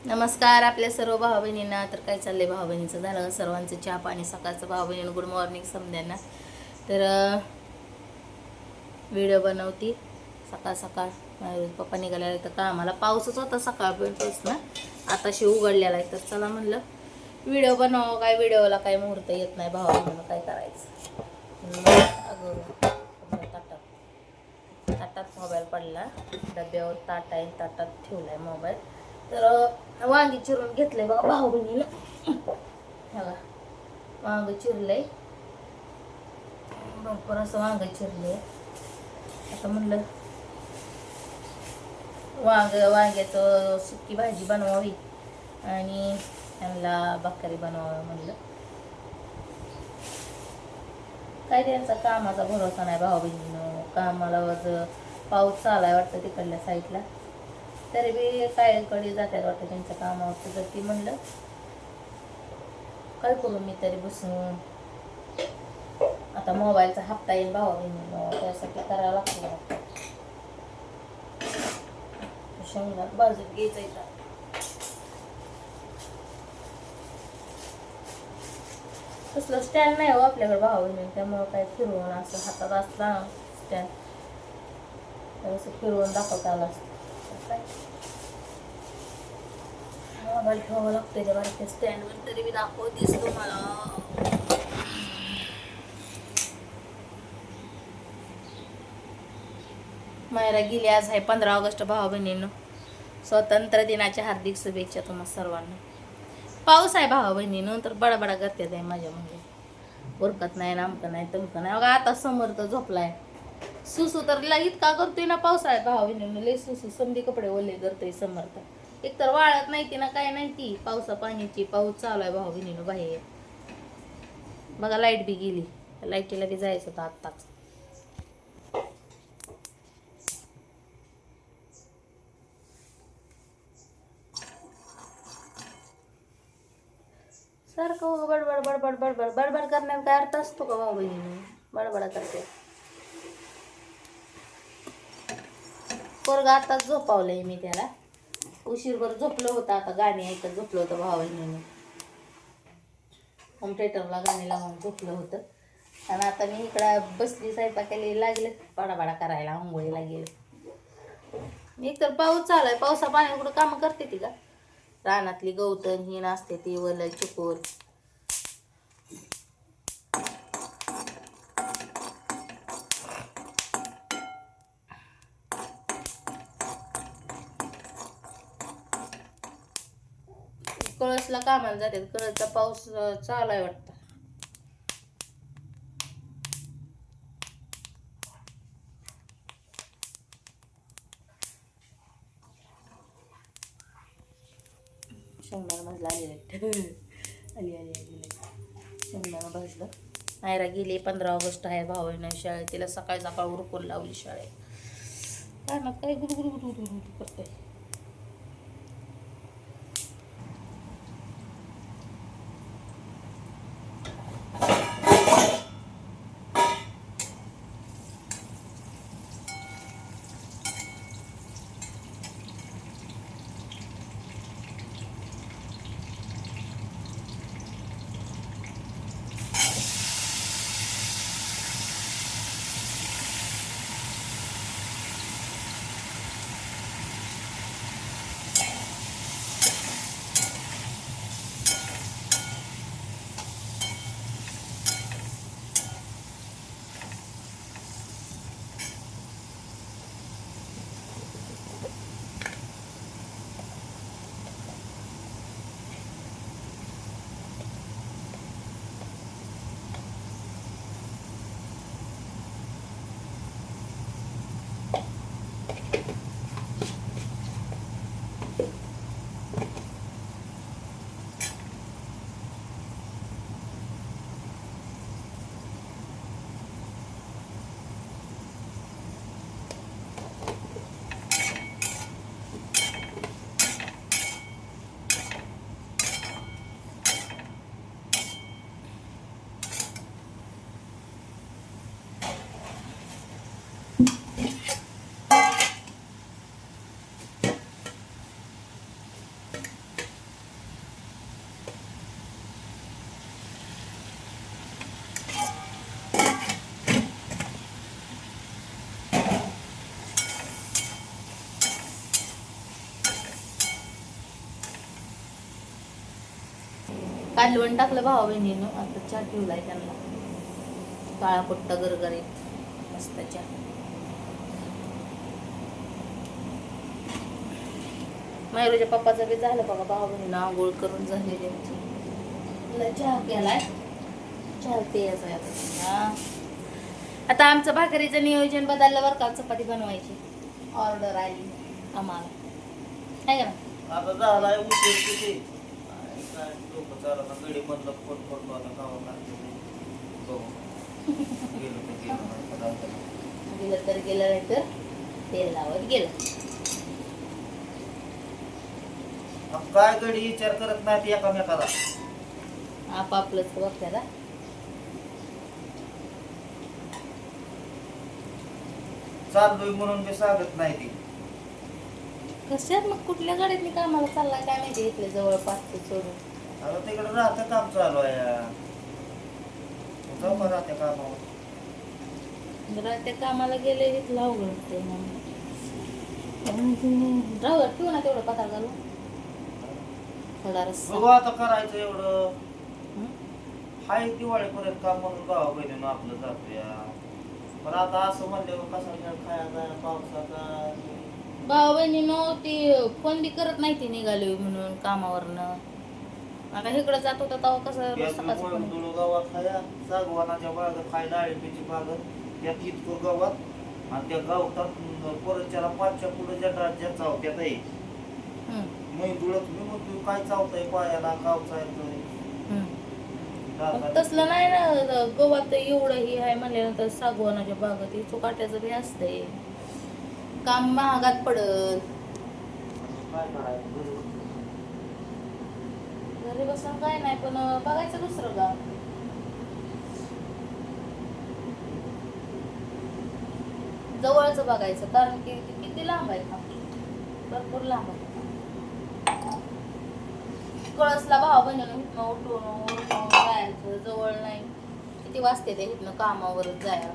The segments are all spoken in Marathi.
नमस्कार आपल्या सर्व भाव बहिणींना तर काय चाललंय भाव बहिणीचं झालं सर्वांचं चहा पाणी सकाळचं भाव बहिणी गुड मॉर्निंग समध्यांना तर व्हिडिओ बनवती. सकाळ सकाळ. माझे पप्पा निघालेला तर का आम्हाला पाऊसच होता सकाळपर्यंतच ना. आताशी उघडलेला आहे. तर चला म्हणलं व्हिडिओ बनव काय? व्हिडिओला काय मुहूर्त येत नाही भाऊ म्हणून काय करायचं? अगं ताटात ताटात मोबाईल पडला. डब्यावर ताट आहे ताटात ठेवला आहे मोबाईल. तर वांगी चिरून घेतलंय बघा भाऊ बहिणीला बघा वांग चिरलंय. भरपूर असं वांग चिरलंय. आता म्हणलं वांग वांग्याचं सुकी भाजी बनवावी. आणि त्यांना बकरी बनवावं म्हणलं. काय त्यांचा कामाचा भरोसा नाही भाऊ बहिणीनं कामाला पाऊस चालाय वाटतं तिकडल्या साईडला. तरी बी सायलकडे जातात वाटतं त्यांच्या कामावर तर ती म्हणलं काय करू मी तरी बसून? आता मोबाईलचा हप्ता येईल भावा बहिणी त्यासाठी करावं लागतं मला. बाजूत घ्यायचा इथं. तसलं स्टँड नाही हो आपल्याकडे भाऊ बहिणी त्यामुळं काय फिरवून असं हातात असला स्टँड असं फिरवून दाखवता आलं असतं. काय? मोबाईल ठेवावं लागतं त्या बारक्या स्टँडवर तरी मी दाखवतेस तुम्हाला मायरा गेली आज आहे पंधरा ऑगस्ट भाऊ बहिणींनो. स्वातंत्र्य दिनाच्या हार्दिक शुभेच्छा तुम्हा सर्वांना. पाऊस आहे भावा बहिणीनं तर बडाबडा करते आहे माझ्या म्हणजे उरकत नाही नामकं नाही तमक नाही. बघा आता समोर तर झोपलाय. सुसू तर ला इतका करतोय ना पावसाळ्यात भावा बहिणीनं. लय सुसू समधी कपडे ओले करतोय समर्थ एक तर वाळत नाही ती ना काय नाही ती पावसा पाण्याची पाऊस चालू आहे भाऊ बहिणीनं बाहेर. बघा लाइट बी गेली. लाईटीला बी जायचं होतं आत्ताच. सारखं बडबड बडबड बडबड. बडबड करण्यात काय अर्थ असतो का भाऊ बहिणी बडबड करते. पोरग आताच झोपावलंय मी त्याला. उशीरभर झोपलं होतं. आता गाणी ऐकत झोपलं होतं भावा होम थिएटरला गाणी लावून झोपलं होतं. आणि आता मी इकडं बसली स्वयंपाकाला लागले. बडाबडा करायला आंघोळीला गेले. मी तर पाऊस चालू आहे पावसा पाण्यात कुठं कामं करते ती का? रानातली गवतण ही नाचते ती वल चिकोर कळसला कामाला जातात. कळसचा पाऊस चालाय चालू आहे वाटतं. शेंगदाणा भाजला आलेला आली आली आली शेंगदाणा भाजलं नायरा गेली पंधरा ऑगस्ट आहे भावानं शाळेत तिला सकाळ सकाळ उरकून लावली शाळेत. काय ना काय गुरु गुरु गुरु गुरु काल करते कालवण टाकलं भावा बहिणीनं. आता चहा ठेवलाय त्यांना. काळा पट्टा गरगरीत. मस्त चहा. मयुरीच्या पप्पाचं बी झालं बघा भाऊ बहिणीनं आंघोळ करून झालेली आमची. चहा प्यालाय? चहा प्यायचा आहे आता आता आमचं भाकरीचं नियोजन बदललं बरं का चपाती बनवायची. ऑर्डर आली आम्हाला. आहे का गडी मधलं फोन करतो आता करतो गेलो ते गेलो नाही तर गेलं तर गेलं नाही तर तेल लावत गेलं. मग काय गडी विचार करत नाही ते एकामेकाला? आपापलंच चाललोय म्हणून मी सांगत नाही ती. कशात मग कुठल्या गाडीतनी कामाला चाललाय काय माहिती इथले जवळपास सोडून. आता तिकडे राहतं काम चालू आहे. जाऊ का राहते कामावर. कामाला गेले इथलं अवघड होते राहू द्या, ठेवू ना तेवढं थोडा बघू आता करायचं एवढं? हाय दिवाळीपर्यंत काम म्हणून बहिणीनं आपलं जातोया. पण आता असं म्हणल्यावर कसा खेळ खायचा पावसाचा? भाऊ बहिणीनं ती फोन बी करत नाही ती निघाली म्हणून कामावरनं. आता इकडं जात होता तेव्हा कसं रोज सकाळचं गावात खाया सागवानाच्या बागेत खाय डाळिंबीची बाग. त्यात इतकं गावात. आणि त्या गावतात परतच्याला पाचच्या पुढे ज्या ज्या चावत्यात आहे. हं, मी तुळत मी म्हणतो काय चावतंय पायाला गाव चालतंय हं. मग तसलं नाही ना गव्हात एवढं हे आहे म्हणल्यानंतर सागवानाच्या बागात हे चोकाट्याचं बी असतंय. काम महागात पडल काय करायचं? घरी बसून. काय नाही पण बघायचं दुसरं गाव. जवळच बघायचं कारण की किती लांब आहे का? भरपूर लांब आहे. कळसला भाव बनवून इथनं उठून उठून जायचं जवळ नाही. किती वाजते ते इथनं कामावरच जायला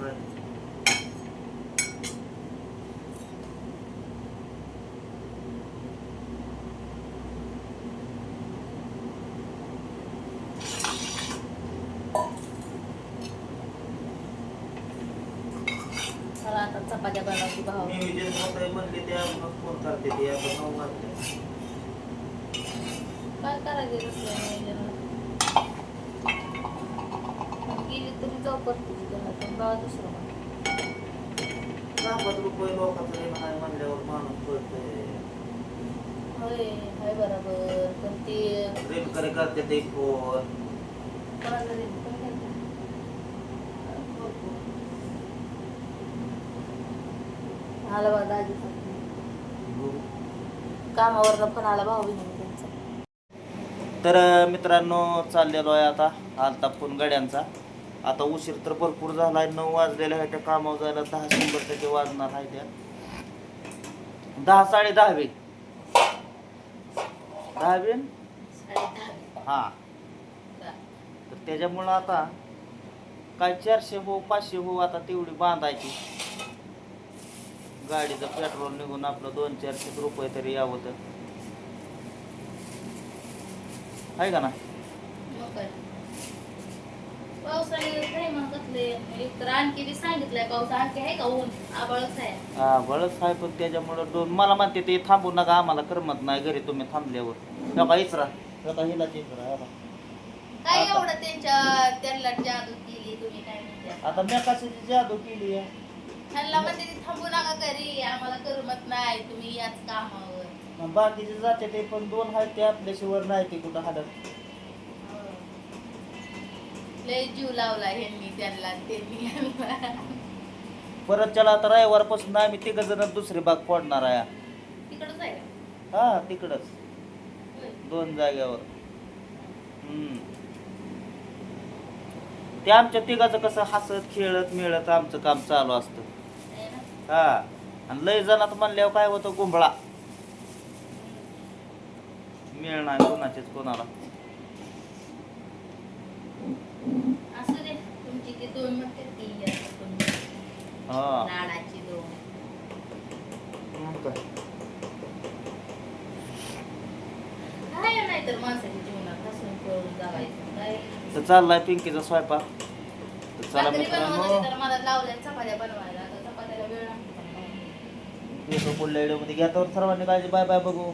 काय? मला आता चपात्या बनवती भाव नियोजन होतंय म्हणले ते आपण फोन करते ते आता नऊ वाजले काय करायचं दुसरं नियोजन गेली तरी जाऊ परत त्याला पण बघा दुसरं मग. पाच रुपये लोकांचं नाही म्हणल्यावर माणूस पळतोय. होय हाय बरोबर पण ते रेलकरे करते ते फोन. कोणाला देत पण नाही का? आला बघा कामावरनं पण आला भाऊ त्यांचा. तर मित्रांनो चाललेलो आहे आता आलता फोन गाड्यांचा. आता उशीर तर भरपूर झाला आहे नऊ वाजलेले आहे त्या कामावर जायला दहा शंभर टक्के वाजणार आहे त्या. दहा साडे दहावी दहावी हा. तर त्याच्यामुळं आता काय चारशे हो पाचशे हो आता तेवढी बांधायची. गाडीचं पेट्रोल निघून आपलं दोन चारशे रुपये तरी यावं तर. आहे का ना? हा बळच आहे पण त्याच्यामुळं दोन मला म्हणते ते थांबू नका आम्हाला करमत नाही घरी तुम्ही थांबल्यावर. नका इचरा. नका हिलाच इचरा. काय एवढं त्यांच्या त्यांना जादू केली तुम्ही काय आता मी कशाची जादू केली आहे त्यांना म्हणते ती थांबू नका घरी आम्हाला करमत नाही तुम्ही याच कामावर मग बाकीचे जाते ते पण दोन आहेत ते आपल्याशिवाय नाही ते कुठं हाडत लय जीव लावला ह्यांनी त्यांना त्यांनी यांना. परत त्याला आता रविवारपासून आम्ही तिघ जण दुसरी बाग फोडणार आहे तिकडंच आहे का? हा तिकडच होय. दोन जाग्यावर हम्म. ते आमच्या तिघाचं कसं हसत खेळत मिळत आमचं काम चालू असतं? हा. आणि लय जणात म्हणल्यावर काय होतं कुंभळा मिळणार कोणाचेच कोणाला. तर चाललाय पिंकीचा स्वयंपाक. चला मित्रांनो. मला लावल्या चपात्या बनवायला. येतो पुढल्या मध्ये घ्या तर सर्वांनी काळजी बाय बाय बघू.